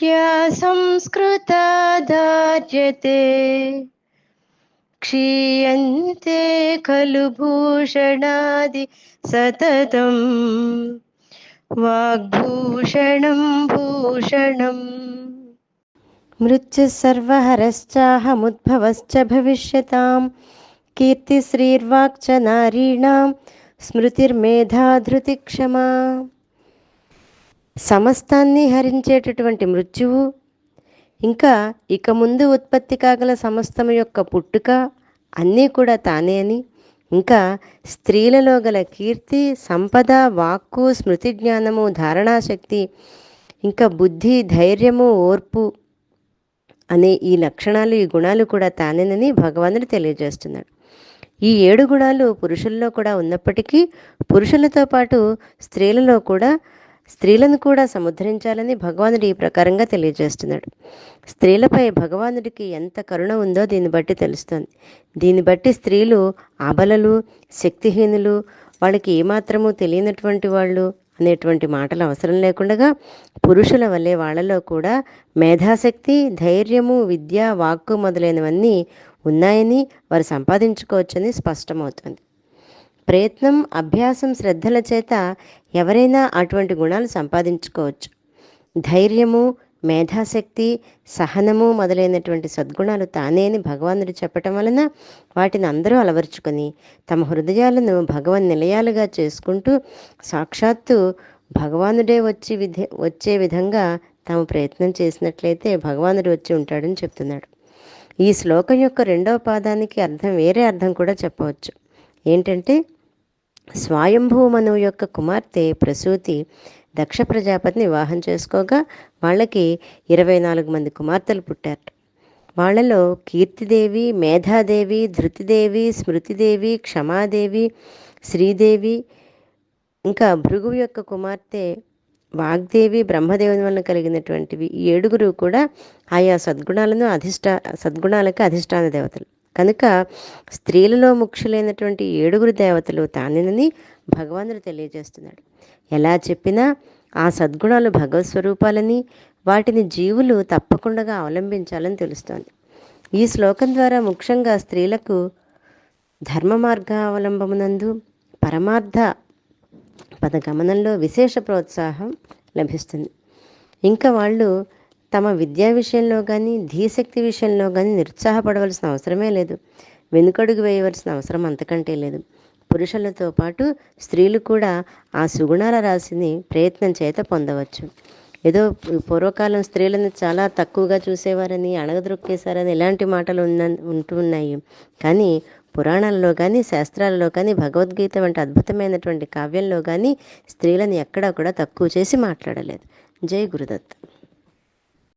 या संस्कृता धार्यते क्षीयन्ते खलु भूषणादि सततम् वाग्भूषणं भूषणं मृत्युः सर्वहरश्चाहमुद्भवश्च भविष्यतां कीर्तिश्रीर्वाक् नारीणां स्मृतिर्मेधा धृतिक्षमा సమస్తాన్ని హరించేటటువంటి మృత్యువు ఇంకా ఇక ముందు ఉత్పత్తి కాగల సమస్తము యొక్క పుట్టుక అన్నీ కూడా తానే అని ఇంకా స్త్రీలలో గల కీర్తి సంపద వాక్కు స్మృతి జ్ఞానము ధారణాశక్తి ఇంకా బుద్ధి ధైర్యము ఓర్పు అనే ఈ లక్షణాలు ఈ గుణాలు కూడా తానేనని భగవానుడు తెలియజేస్తున్నాడు. ఈ ఏడు గుణాలు పురుషుల్లో కూడా ఉన్నప్పటికీ పురుషులతో పాటు స్త్రీలలో కూడా స్త్రీలను కూడా సముద్రించాలని భగవానుడు ఈ ప్రకారంగా తెలియజేస్తున్నాడు. స్త్రీలపై భగవానుడికి ఎంత కరుణ ఉందో దీన్ని బట్టి తెలుస్తుంది. దీన్ని బట్టి స్త్రీలు ఆబలలు శక్తిహీనులు వాళ్ళకి ఏమాత్రము తెలియనటువంటి వాళ్ళు అనేటువంటి మాటలు అవసరం లేకుండా పురుషుల వల్లే వాళ్ళలో కూడా మేధాశక్తి ధైర్యము విద్య వాక్కు మొదలైనవన్నీ ఉన్నాయని వారు సంపాదించుకోవచ్చని స్పష్టమవుతుంది. ప్రయత్నం అభ్యాసం శ్రద్ధల చేత ఎవరైనా అటువంటి గుణాలు సంపాదించుకోవచ్చు. ధైర్యము మేధాశక్తి సహనము మొదలైనటువంటి సద్గుణాలు తానే అని భగవానుడు చెప్పటం వలన వాటిని అందరూ అలవర్చుకొని తమ హృదయాలను భగవన్ నిలయాలుగా చేసుకుంటూ సాక్షాత్తు భగవానుడే వచ్చి విధ వచ్చే విధంగా తాము ప్రయత్నం చేసినట్లయితే భగవానుడు వచ్చి ఉంటాడని చెప్తున్నాడు. ఈ శ్లోకం యొక్క రెండవ పాదానికి అర్థం వేరే అర్థం కూడా చెప్పవచ్చు. ఏంటంటే స్వయంభూమను యొక్క కుమార్తె ప్రసూతి దక్ష ప్రజాపతిని వివాహం చేసుకోగా వాళ్ళకి ఇరవై నాలుగు మంది కుమార్తెలు పుట్టారు వాళ్ళలో కీర్తిదేవి మేధాదేవి ధృతిదేవి స్మృతిదేవి క్షమాదేవి శ్రీదేవి ఇంకా భృగు యొక్క కుమార్తె వాగ్దేవి బ్రహ్మదేవుని వలన కలిగినటువంటివి ఈ ఏడుగురు కూడా ఆయా సద్గుణాలను అధిష్టా సద్గుణాలకు అధిష్టాన దేవతలు. కనుక స్త్రీలలో ముఖ్యులైనటువంటి ఏడుగురు దేవతలు తానేనని భగవానుడు తెలియజేస్తున్నాడు. ఎలా చెప్పినా ఆ సద్గుణాలు భగవత్ స్వరూపాలని వాటిని జీవులు తప్పకుండా అవలంబించాలని తెలుస్తోంది. ఈ శ్లోకం ద్వారా ముఖ్యంగా స్త్రీలకు ధర్మ మార్గావలంబమునందు పరమార్థ పద గమనంలో విశేష ప్రోత్సాహం లభిస్తుంది. ఇంకా వాళ్ళు తమ విద్యా విషయంలో కానీ ధీశక్తి విషయంలో కానీ నిరుత్సాహపడవలసిన అవసరమే లేదు. వెనుకడుగు వేయవలసిన అవసరం అంతకంటే లేదు. పురుషులతో పాటు స్త్రీలు కూడా ఆ సుగుణాల రాశిని ప్రయత్నం చేత పొందవచ్చు. ఏదో పూర్వకాలం స్త్రీలను చాలా తక్కువగా చూసేవారని అణగదొక్కేశారని ఇలాంటి మాటలు ఉన్న ఉంటూ ఉన్నాయి కానీ పురాణాల్లో కానీ శాస్త్రాలలో కానీ భగవద్గీత వంటి అద్భుతమైనటువంటి కావ్యంలో కానీ స్త్రీలను ఎక్కడా కూడా తక్కువ చేసి మాట్లాడలేదు. జై గురుదత్.